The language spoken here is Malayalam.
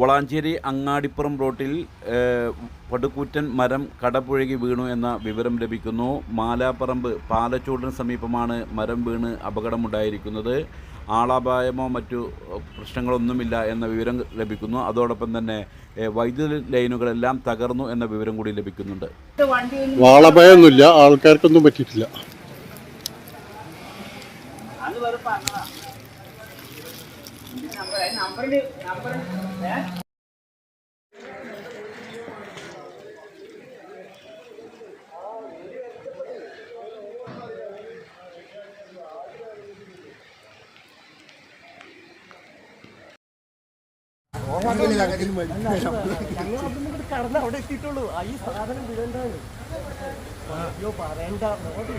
വളാഞ്ചേരി അങ്ങാടിപ്പുറം റോട്ടിൽ പടുക്കൂറ്റൻ പടുകൂറ്റൻ മരം കടപുഴകി വീണു എന്ന വിവരം ലഭിക്കുന്നു. മാലാപ്പറമ്പ് പാലച്ചൂടിന് സമീപമാണ് മരം വീണ് അപകടമുണ്ടായിരിക്കുന്നത്. ആളപായമോ മറ്റു പ്രശ്നങ്ങളൊന്നുമില്ല എന്ന വിവരം ലഭിക്കുന്നു. അതോടൊപ്പം തന്നെ വൈദ്യുതി ലൈനുകളെല്ലാം തകർന്നു എന്ന വിവരം കൂടി ലഭിക്കുന്നുണ്ട്. വാളഭയമൊന്നുമില്ല ആൾക്കാർക്കൊന്നും പറ്റിയിട്ടില്ല. കടന്ന് അവിടെ എത്തിയിട്ടുള്ളൂ. ആ ഈ സാധനം വിടണ്ടാണ് അയ്യോ പറയണ്ട. റോഡിൽ